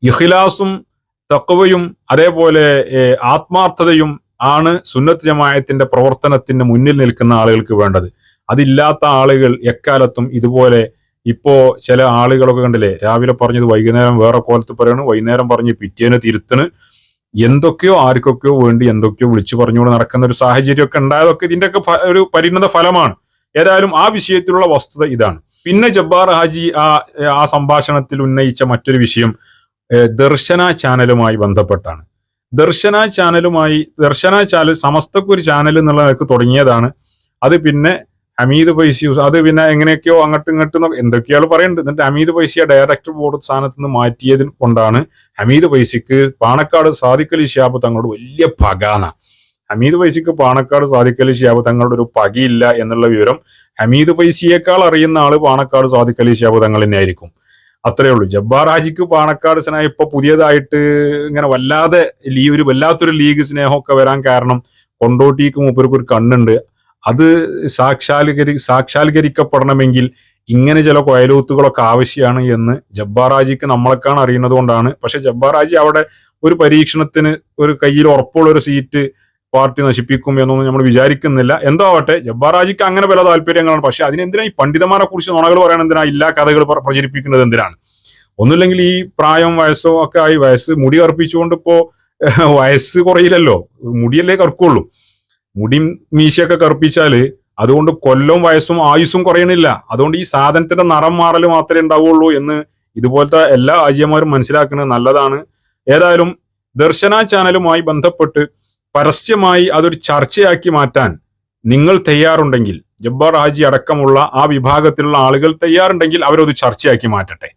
ഇഖ്ലാസും തക്കവയും അതേപോലെ ആത്മാർത്ഥതയും ആണ് സുന്നത്ത് ജമായത്തിന്റെ പ്രവർത്തനത്തിന് മുന്നിൽ നിൽക്കുന്ന ആളുകൾക്ക് വേണ്ടത്. അതില്ലാത്ത ആളുകൾ എക്കാലത്തും ഇതുപോലെ ഇപ്പോ ചില ആളുകളൊക്കെ കണ്ടില്ലേ രാവിലെ പറഞ്ഞത് വൈകുന്നേരം വേറെ കോലത്ത് പറയണു വൈകുന്നേരം പറഞ്ഞ് പിറ്റേന്ന് തിരുത്തണ് എന്തൊക്കെയോ ആർക്കൊക്കെയോ വേണ്ടി എന്തൊക്കെയോ വിളിച്ചു പറഞ്ഞുകൊണ്ട് നടക്കുന്ന ഒരു സാഹചര്യമൊക്കെ ഉണ്ടായതൊക്കെ ഇതിന്റെയൊക്കെ ഒരു പരിണത ഫലമാണ്. ഏതായാലും ആ വിഷയത്തിലുള്ള വസ്തുത ഇതാണ്. പിന്നെ ജബ്ബാർ ഹാജി ആ ആ സംഭാഷണത്തിൽ ഉന്നയിച്ച മറ്റൊരു വിഷയം ദർശന ചാനലുമായി ബന്ധപ്പെട്ടാണ്. ദർശന ചാനലുമായി ദർശന ചാനൽ സമസ്തക്കൊരു ചാനൽ എന്നുള്ള നിലയ്ക്ക് തുടങ്ങിയതാണ്. അത് പിന്നെ ഹമീദ് പൈസി അത് പിന്നെ എങ്ങനെയൊക്കെയോ അങ്ങോട്ടും ഇങ്ങോട്ടും എന്തൊക്കെയാണ് പറയുന്നുണ്ട് എന്നിട്ട് അമീദ് പൈസിയെ ഡയറക്ടർ ബോർഡ് സ്ഥാനത്ത് നിന്ന് മാറ്റിയത് കൊണ്ടാണ് ഹമീദ് പൈസിക്ക് പാണക്കാട് സാദിഖലി ഷിയാബ് തങ്ങളോട് വലിയ പകാന ഹമീദ് പൈസിക്ക് പാണക്കാട് സാദിഖലി ഷിയാബ് തങ്ങളുടെ ഒരു പകയില്ല എന്നുള്ള വിവരം ഹമീദ് പൈസിയേക്കാൾ അറിയുന്ന ആൾ പാണക്കാട് സാദിഖലി ഷിയാബ് തങ്ങൾ തന്നെ ആയിരിക്കും അത്രേ ഉള്ളൂ. ജബ്ബാർ ഹാജിക്ക് പാണക്കാട് സ്നേഹം ഇപ്പൊ പുതിയതായിട്ട് ഇങ്ങനെ വല്ലാതെ ലീ ഒരു വല്ലാത്തൊരു ലീഗ് സ്നേഹമൊക്കെ വരാൻ കാരണം കൊണ്ടോട്ടിക്ക് മൂപ്പർക്ക് ഒരു കണ്ണുണ്ട്. അത് സാക്ഷാത്കരി സാക്ഷാത്കരിക്കപ്പെടണമെങ്കിൽ ഇങ്ങനെ ചില കൊയലൂത്തുകളൊക്കെ ആവശ്യമാണ് എന്ന് ജബ്ബാറാജിക്ക് നമ്മളെക്കാണ് അറിയുന്നത് കൊണ്ടാണ്. പക്ഷെ ജബ്ബാർ ഹാജി അവിടെ ഒരു പരീക്ഷണത്തിന് ഒരു കയ്യിൽ ഉറപ്പുള്ള ഒരു സീറ്റ് പാർട്ടി നശിപ്പിക്കും എന്നൊന്നും നമ്മൾ വിചാരിക്കുന്നില്ല. എന്തോ ആവട്ടെ ജബ്ബാർ ഹാജിക്ക് അങ്ങനെ പല താല്പര്യങ്ങളാണ്. പക്ഷെ അതിനെന്തിനാ ഈ പണ്ഡിതന്മാരെ കുറിച്ച് നുണകൾ പറയാൻ എന്തിനാ? ഇല്ലാ കഥകൾ പ്രചരിപ്പിക്കുന്നത് എന്തിനാണ്? ഒന്നുമില്ലെങ്കിൽ ഈ പ്രായം വയസ്സോ ഒക്കെ ആയി വയസ്സ് മുടി കറുപ്പിച്ചുകൊണ്ട് വയസ്സ് കുറയില്ലല്ലോ. മുടിയല്ലേ കറുക്കുള്ളൂ. മുടിയും മീശയൊക്കെ കറുപ്പിച്ചാൽ അതുകൊണ്ട് കൊല്ലവും വയസ്സും ആയുസ്സും കുറയണില്ല. അതുകൊണ്ട് ഈ സാധനത്തിന്റെ നിറം മാറൽ മാത്രമേ ഉണ്ടാവുള്ളൂ എന്ന് ഇതുപോലത്തെ എല്ലാ ആജിയന്മാരും മനസ്സിലാക്കുന്നത് നല്ലതാണ്. ഏതായാലും ദർശന ചാനലുമായി ബന്ധപ്പെട്ട് പരസ്യമായി അതൊരു ചർച്ചയാക്കി മാറ്റാൻ നിങ്ങൾ തയ്യാറുണ്ടെങ്കിൽ ജബ്ബാർ ഹാജി അടക്കമുള്ള ആ വിഭാഗത്തിലുള്ള ആളുകൾ തയ്യാറുണ്ടെങ്കിൽ അവരത് ചർച്ചയാക്കി മാറ്റട്ടെ.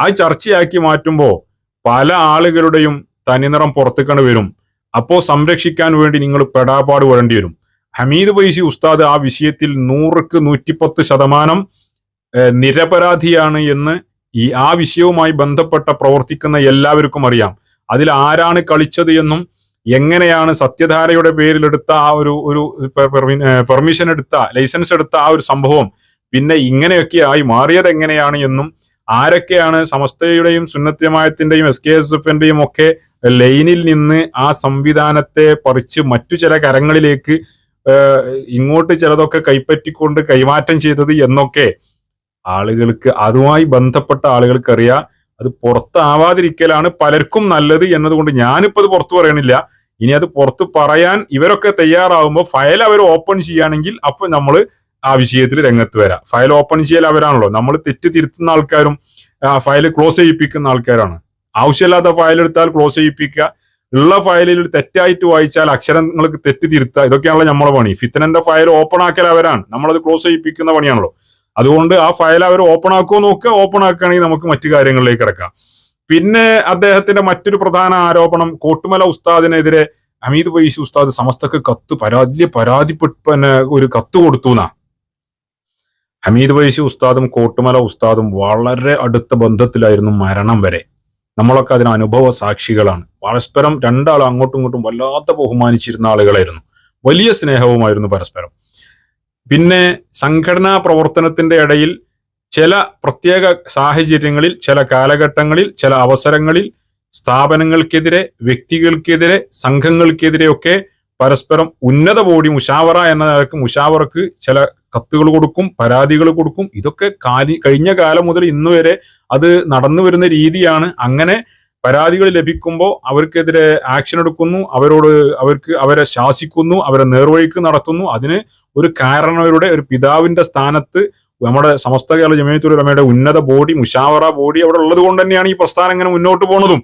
ആ ചർച്ചയാക്കി മാറ്റുമ്പോൾ പല ആളുകളുടെയും തനിനിറം പുറത്തുക്കണ് വരും. അപ്പോ സംരക്ഷിക്കാൻ വേണ്ടി നിങ്ങൾ പെടാപാട് വരേണ്ടി വരും. ഹമീദ് വൈസി ഉസ്താദ് ആ വിഷയത്തിൽ നൂറുക്ക് നൂറ്റിപ്പത്ത് ശതമാനം നിരപരാധിയാണ് എന്ന് ഈ ആ വിഷയവുമായി ബന്ധപ്പെട്ട പ്രവർത്തിക്കുന്ന എല്ലാവർക്കും അറിയാം. അതിൽ ആരാണ് കളിച്ചത് എന്നും എങ്ങനെയാണ് സത്യധാരയുടെ പേരിലെടുത്ത ആ ഒരു ഒരു പെർമിഷൻ എടുത്ത ലൈസൻസ് എടുത്ത ആ ഒരു സംഭവം പിന്നെ ഇങ്ങനെയൊക്കെ ആയി മാറിയത് എങ്ങനെയാണ് എന്നും ആരൊക്കെയാണ് സമസ്തയുടെയും സുന്നത്യമായത്തിന്റെയും എസ് കെ എസ് എഫിന്റെയും ഒക്കെ ലൈനിൽ നിന്ന് ആ സംവിധാനത്തെ പറിച്ച് മറ്റു ചില കരങ്ങളിലേക്ക് ഇങ്ങോട്ട് ചിലതൊക്കെ കൈപ്പറ്റിക്കൊണ്ട് കൈമാറ്റം ചെയ്തത് എന്നൊക്കെ ആളുകൾക്ക് അതുമായി ബന്ധപ്പെട്ട ആളുകൾക്ക് അറിയാം അത് പുറത്താവാതിരിക്കലാണ് പലർക്കും നല്ലത് എന്നതുകൊണ്ട് ഞാനിപ്പോൾ അത് പുറത്തു പറയണില്ല. ഇനി അത് പുറത്ത് പറയാൻ ഇവരൊക്കെ തയ്യാറാവുമ്പോൾ ഫയൽ അവർ ഓപ്പൺ ചെയ്യുകയാണെങ്കിൽ അപ്പൊ നമ്മൾ ആ വിഷയത്തിൽ രംഗത്ത് വരാം. ഫയൽ ഓപ്പൺ ചെയ്യൽ അവരാണല്ലോ. നമ്മൾ തെറ്റ് തിരുത്തുന്ന ആൾക്കാരും ഫയൽ ക്ലോസ് ചെയ്യിപ്പിക്കുന്ന ആൾക്കാരാണ്. ആവശ്യമില്ലാത്ത ഫയൽ എടുത്താൽ ക്ലോസ് ചെയ്യിപ്പിക്കുക. ഉള്ള ഫയലിൽ തെറ്റായിട്ട് വായിച്ചാൽ അക്ഷരങ്ങൾക്ക് തെറ്റ് തിരുത്തുക ഇതൊക്കെയാണല്ലോ നമ്മളെ പണി. ഫിത്തനന്റെ ഫയൽ ഓപ്പൺ ആക്കൽ അവരാണ്. നമ്മളത് ക്ലോസ് ചെയ്യിപ്പിക്കുന്ന പണിയാണല്ലോ. അതുകൊണ്ട് ആ ഫയൽ അവർ ഓപ്പൺ ആക്കുമോ നോക്കുക. ഓപ്പൺ ആക്കുകയാണെങ്കിൽ നമുക്ക് മറ്റു കാര്യങ്ങളിലേക്ക് കിടക്കാം. പിന്നെ അദ്ദേഹത്തിന്റെ മറ്റൊരു പ്രധാന ആരോപണം കോട്ടുമല ഉസ്താദിനെതിരെ അമീദ് വൈസി ഉസ്താദ് സമസ്തക്ക് കത്ത് പരാതി പരാതിപ്പെട്ട് ഒരു കത്ത് കൊടുത്തു എന്നാ. ഹമീദ് വൈസി ഉസ്താദും കോട്ടുമല ഉസ്താദും വളരെ അടുത്ത ബന്ധത്തിലായിരുന്നു മരണം വരെ. നമ്മളൊക്കെ അതിന് അനുഭവ സാക്ഷികളാണ്. പരസ്പരം രണ്ടാളും അങ്ങോട്ടും ഇങ്ങോട്ടും വല്ലാത്ത ബഹുമാനിച്ചിരുന്ന ആളുകളായിരുന്നു. വലിയ സ്നേഹവുമായിരുന്നു പരസ്പരം. പിന്നെ സംഘടനാ പ്രവർത്തനത്തിന്റെ ഇടയിൽ ചില പ്രത്യേക സാഹചര്യങ്ങളിൽ ചില കാലഘട്ടങ്ങളിൽ ചില അവസരങ്ങളിൽ സ്ഥാപനങ്ങൾക്കെതിരെ വ്യക്തികൾക്കെതിരെ സംഘങ്ങൾക്കെതിരെയൊക്കെ പരസ്പരം ഉന്നത ബോഡി മുഷാവറ എന്ന നിലയ്ക്ക് മുഷാവറക്ക് ചില കത്തുകൾ കൊടുക്കും പരാതികൾ കൊടുക്കും. ഇതൊക്കെ കാലി കഴിഞ്ഞ കാലം മുതൽ ഇന്ന് വരെ അത് നടന്നു വരുന്ന രീതിയാണ്. അങ്ങനെ പരാതികൾ ലഭിക്കുമ്പോൾ അവർക്കെതിരെ ആക്ഷൻ എടുക്കുന്നു അവരോട് അവർക്ക് അവരെ ശാസിക്കുന്നു അവരെ നേർവഴിക്ക് നടത്തുന്നു. അതിന് ഒരു കാരണവരുടെ ഒരു പിതാവിന്റെ സ്ഥാനത്ത് നമ്മുടെ സമസ്ത കേരള ജമയത്തുലമയുടെ ഉന്നത ബോഡി മുഷാവറ ബോഡി അവിടെ ഉള്ളത് കൊണ്ട് തന്നെയാണ് ഈ പ്രസ്ഥാനം ഇങ്ങനെ മുന്നോട്ട് പോകുന്നതും.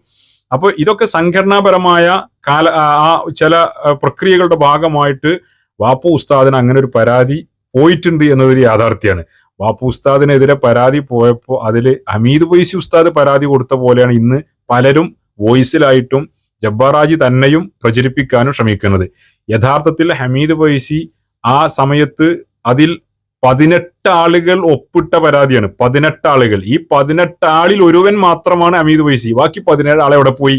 അപ്പൊ ഇതൊക്കെ സംഘടനാപരമായ കാല ആ ചില പ്രക്രിയകളുടെ ഭാഗമായിട്ട് വാപ്പു ഉസ്താദിന് അങ്ങനെ ഒരു പരാതി പോയിട്ടുണ്ട് എന്നതൊരു യാഥാർത്ഥ്യമാണ്. വാപ്പു ഉസ്താദിനെതിരെ പരാതി പോയപ്പോൾ അതിൽ ഹമീദ് വൈസി ഉസ്താദ് പരാതി കൊടുത്ത പോലെയാണ് ഇന്ന് പലരും വോയിസിലായിട്ടും ജബ്ബാറാജി തന്നെയും പ്രചരിപ്പിക്കാനും ശ്രമിക്കുന്നത്. യഥാർത്ഥത്തിൽ ഹമീദ് വൈസി ആ സമയത്ത് അതിൽ പതിനെട്ട് ആളുകൾ ഒപ്പിട്ട പരാതിയാണ്. പതിനെട്ട് ആളുകൾ ഈ പതിനെട്ട് ആളിൽ ഒരുവൻ മാത്രമാണ് അമീത് വൈസി ബാക്കി പതിനേഴ് ആളെ എവിടെ പോയി?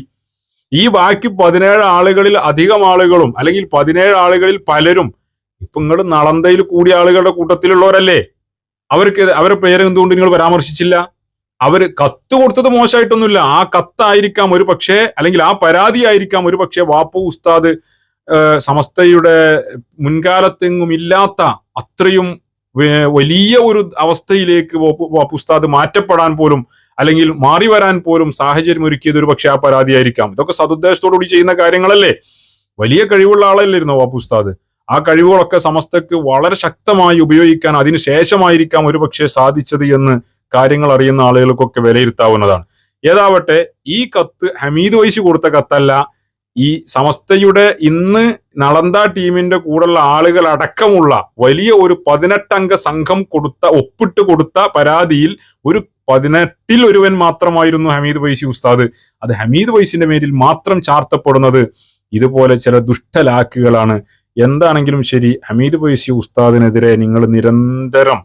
ഈ ബാക്കി പതിനേഴ് ആളുകളിൽ അധികം ആളുകളും അല്ലെങ്കിൽ പതിനേഴ് ആളുകളിൽ പലരും ഇപ്പൊ നിങ്ങൾ നളന്തയിൽ കൂടിയ ആളുകളുടെ കൂട്ടത്തിലുള്ളവരല്ലേ? അവർക്ക് അവരുടെ പേര് എന്തുകൊണ്ട് നിങ്ങൾ പരാമർശിച്ചില്ല? അവർ കത്ത് കൊടുത്തത് മോശമായിട്ടൊന്നുമില്ല. ആ കത്തായിരിക്കാം ഒരു പക്ഷേ അല്ലെങ്കിൽ ആ പരാതി ആയിരിക്കാം ഒരു പക്ഷേ വാപ്പു ഉസ്താദ് സമസ്തയുടെ മുൻകാലത്തെങ്ങും ഇല്ലാത്ത അത്രയും വലിയ ഒരു അവസ്ഥയിലേക്ക് വാപ്പു മാറ്റപ്പെടാൻ പോലും അല്ലെങ്കിൽ മാറി വരാൻ പോലും സാഹചര്യം ഒരുക്കിയത് ഒരു പക്ഷേ ആ പരാതിയായിരിക്കാം. ഇതൊക്കെ സതുദ്ദേശത്തോടുകൂടി ചെയ്യുന്ന കാര്യങ്ങളല്ലേ? വലിയ കഴിവുള്ള ആളല്ലായിരുന്നു ആ പുസ്താദ്? ആ കഴിവുകളൊക്കെ സമസ്തക്ക് വളരെ ശക്തമായി ഉപയോഗിക്കാൻ അതിന് ശേഷമായിരിക്കാം ഒരു പക്ഷേ സാധിച്ചത് എന്ന് കാര്യങ്ങൾ അറിയുന്ന ആളുകൾക്കൊക്കെ വിലയിരുത്താവുന്നതാണ്. ഏതാവട്ടെ ഈ കത്ത് ഹമീദ് വൈസ് കൊടുത്ത കത്തല്ല ഈ സമസ്തയുടെ ഇന്ന് നളന്ത ടീമിന്റെ കൂടെയുള്ള ആളുകൾ അടക്കമുള്ള വലിയ ഒരു പതിനെട്ടംഗ സംഘം കൊടുത്ത ഒപ്പിട്ട് കൊടുത്ത പരാതിയിൽ ഒരു പതിനെട്ടിൽ ഒരുവൻ മാത്രമായിരുന്നു ഹമീദ് വൈസി ഉസ്താദ്. അത് ഹമീദ് വൈസിന്റെ പേരിൽ മാത്രം ചാർത്തപ്പെടുന്നത് ഇതുപോലെ ചില ദുഷ്ടലാക്കുകളാണ്. എന്താണെങ്കിലും ശരി ഹമീദ് വൈസി ഉസ്താദിനെതിരെ നിങ്ങൾ നിരന്തരം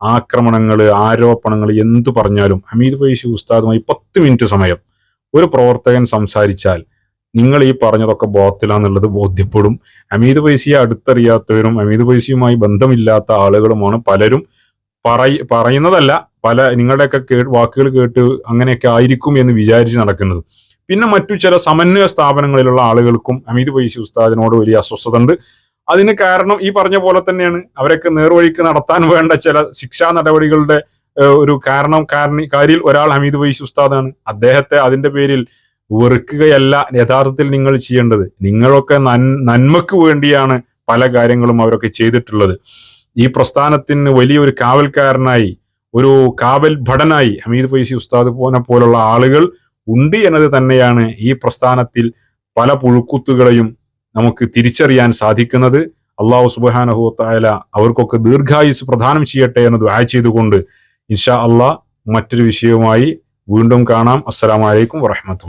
ആക്രമണങ്ങൾ ആരോപണങ്ങൾ എന്തു പറഞ്ഞാലും ഹമീദ് വൈസി ഉസ്താദുമായി പത്ത് മിനിറ്റ് സമയം. ഒരു പ്രവർത്തകൻ സംസാരിച്ചാൽ നിങ്ങൾ ഈ പറഞ്ഞതൊക്കെ ബോത്തിലാന്നുള്ളത് ബോധ്യപ്പെടും. അമീത് പൈസയെ അടുത്തറിയാത്തവരും അമീത് വൈസിയുമായി ബന്ധമില്ലാത്ത ആളുകളുമാണ് പലരും. പറയ പറയുന്നതല്ല പല നിങ്ങളുടെയൊക്കെ കേ വാക്കുകൾ കേട്ട് അങ്ങനെയൊക്കെ ആയിരിക്കും എന്ന് വിചാരിച്ച് നടക്കുന്നത്. പിന്നെ മറ്റു ചില സമന്വയ സ്ഥാപനങ്ങളിലുള്ള ആളുകൾക്കും അമീത് വൈസി ഉസ്താദിനോട് വലിയ അസ്വസ്ഥത ഉണ്ട്. അതിന് കാരണം ഈ പറഞ്ഞ പോലെ തന്നെയാണ്. അവരൊക്കെ നേർവഴിക്ക് നടത്താൻ വേണ്ട ചില ശിക്ഷാ നടപടികളുടെ ഒരു കാരണം കാരണി കാരിൽ ഒരാൾ ഹമീദ് വൈസി ഉസ്താദാണ്. അദ്ദേഹത്തെ അതിന്റെ പേരിൽ വെറുക്കുകയല്ല യഥാർത്ഥത്തിൽ നിങ്ങൾ ചെയ്യേണ്ടത്. നിങ്ങളൊക്കെ നന്മക്ക് വേണ്ടിയാണ് പല കാര്യങ്ങളും അവരൊക്കെ ചെയ്തിട്ടുള്ളത്. ഈ പ്രസ്ഥാനത്തിന് വലിയൊരു കാവൽക്കാരനായി ഒരു കാവൽ ഭടനായി ഹമീദ് ഫൈസി ഉസ്താദ് പോനെ പോലുള്ള ആളുകൾ ഉണ്ട് എന്നത് തന്നെയാണ് ഈ പ്രസ്ഥാനത്തിൽ പല പുഴുക്കുത്തുകളെയും നമുക്ക് തിരിച്ചറിയാൻ സാധിക്കുന്നത്. അള്ളാഹു സുബാനഹുത്തായാല അവർക്കൊക്കെ ദീർഘായുസ് പ്രദാനം ചെയ്യട്ടെ എന്ന് ദുആ ചെയ്തുകൊണ്ട് ഇൻഷാ അള്ളാഹ് മറ്റൊരു വിഷയവുമായി വീണ്ടും കാണാം. അസ്സലാമലൈക്കും വറഹമത്തു